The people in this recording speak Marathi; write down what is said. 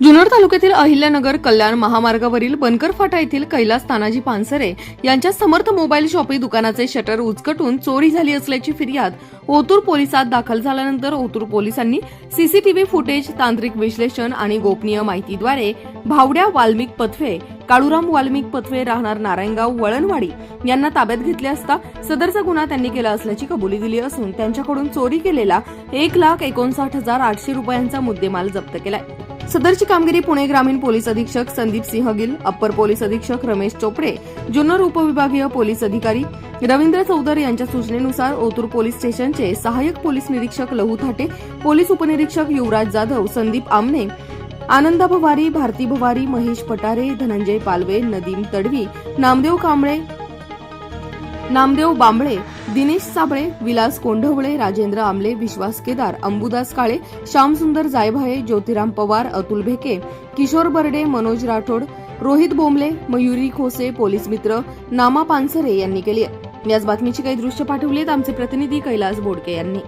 जुन्नर तालुक्यातील अहिल्यानगर कल्याण महामार्गावरील बनकर फाटा येथील कैलास तानाजी पानसरे यांच्या समर्थ मोबाईल शॉपी दुकानाचे शटर उचकटून चोरी झाली असल्याची फिर्याद ओतूर पोलिसात दाखल झाल्यानंतर ओतूर पोलिसांनी सीसीटीव्ही फुटेज तांत्रिक विश्लेषण आणि गोपनीय माहितीद्वारे भावड्या वाल्मिक पथवे काळूराम वाल्मिक पथवे राहणार नारायणगाव वळणवाडी यांना ताब्यात घेतले असता सदरचा गुन्हा त्यांनी केला असल्याची कबुली दिली असून त्यांच्याकडून चोरी केलेला एक लाख एकोणसाठ हजार आठशे रुपयांचा मुद्देमाल जप्त केलाय. सदरची कामगिरी पुणे ग्रामीण पोलीस अधीक्षक संदीप सिंह गिल अप्पर पोलीस अधीक्षक रमेश चोपडे जुन्नर उपविभागीय पोलीस अधिकारी रवींद्र चौधर यांच्या सूचनेनुसार ओतूर पोलीस स्टेशनचे सहाय्यक पोलीस निरीक्षक लहू थाटे पोलीस उपनिरीक्षक युवराज जाधव संदीप आमने आनंदा भवारी भारती भवारी महेश पटारे धनंजय पालवे नदीम तडवी नामदेव कांबळे नामदेव बांबळे दिनेश साबळे विलास कोंढवळे राजेंद्र आमले विश्वास केदार अंबुदास काळे श्यामसुंदर जायभाये ज्योतिराम पवार अतुल भेके किशोर बर्डे मनोज राठोड रोहित बोंबले मयुरी खोसे पोलीस मित्र नामा पानसरे यांनी केली याच बातमीची काही दृश्य पाठवलीत आमचे प्रतिनिधी कैलास बोडके यांनी.